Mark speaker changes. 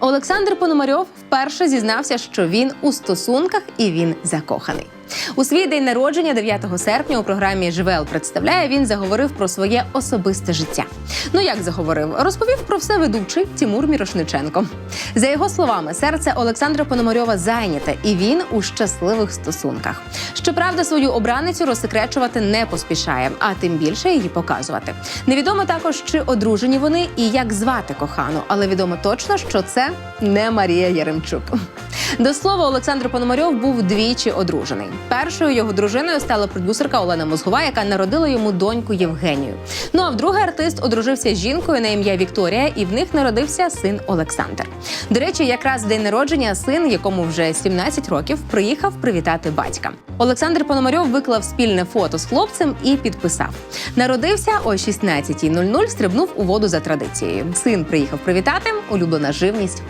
Speaker 1: Олександр Пономарьов вперше зізнався, що він у стосунках і він закоханий. У свій день народження, 9 серпня, у програмі Живел представляє він заговорив про своє особисте життя. Ну як заговорив? Розповів про все ведучий Тимур Мірошниченко. За його словами, серце Олександра Пономарьова зайняте, і він у щасливих стосунках. Щоправда, свою обраницю розсекречувати не поспішає, а тим більше її показувати. Невідомо також, чи одружені вони і як звати кохану, але відомо точно, що це не Марія Яремчук. До слова, Олександр Пономарьов був двічі одружений. Першою його дружиною стала продюсерка Олена Мозгова, яка народила йому доньку Євгенію. Ну а вдруге артист одружився з жінкою на ім'я Вікторія, і в них народився син Олександр. До речі, якраз в день народження син, якому вже 17 років, приїхав привітати батька. Олександр Пономарьов виклав спільне фото з хлопцем і підписав: народився о 16.00, стрибнув у воду за традицією. Син приїхав привітати, улюблена живність.